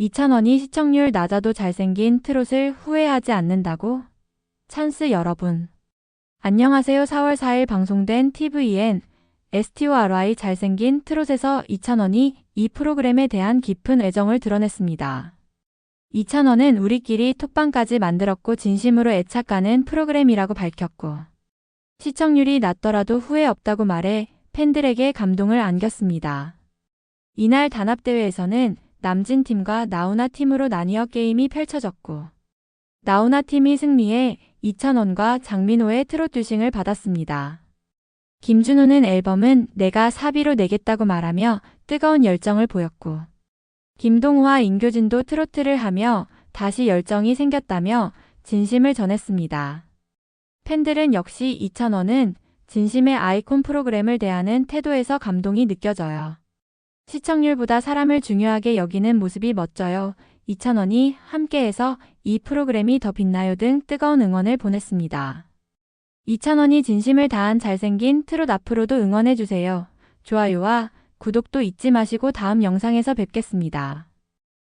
2,000원이 시청률 낮아도 잘생긴 트롯을 후회하지 않는다고? 찬스 여러분. 안녕하세요. 4월 4일 방송된 TVN STORY 잘생긴 트롯에서 2,000원이 이 프로그램에 대한 깊은 애정을 드러냈습니다. 2,000원은 우리끼리 톡방까지 만들었고 진심으로 애착가는 프로그램이라고 밝혔고 시청률이 낮더라도 후회 없다고 말해 팬들에게 감동을 안겼습니다. 이날 단합대회에서는 남진 팀과 나훈아 팀으로 나뉘어 게임이 펼쳐졌고 나훈아 팀이 승리해 2,000원과 장민호의 트롯 듀싱을 받았습니다. 김준호는 앨범은 내가 사비로 내겠다고 말하며 뜨거운 열정을 보였고 김동호와 임교진도 트로트를 하며 다시 열정이 생겼다며 진심을 전했습니다. 팬들은 역시 2,000원은 진심의 아이콘 프로그램을 대하는 태도에서 감동이 느껴져요. 시청률보다 사람을 중요하게 여기는 모습이 멋져요. 2,000원이 함께해서 이 프로그램이 더 빛나요 등 뜨거운 응원을 보냈습니다. 2,000원이 진심을 다한 잘생긴 트롯 앞으로도 응원해주세요. 좋아요와 구독도 잊지 마시고 다음 영상에서 뵙겠습니다.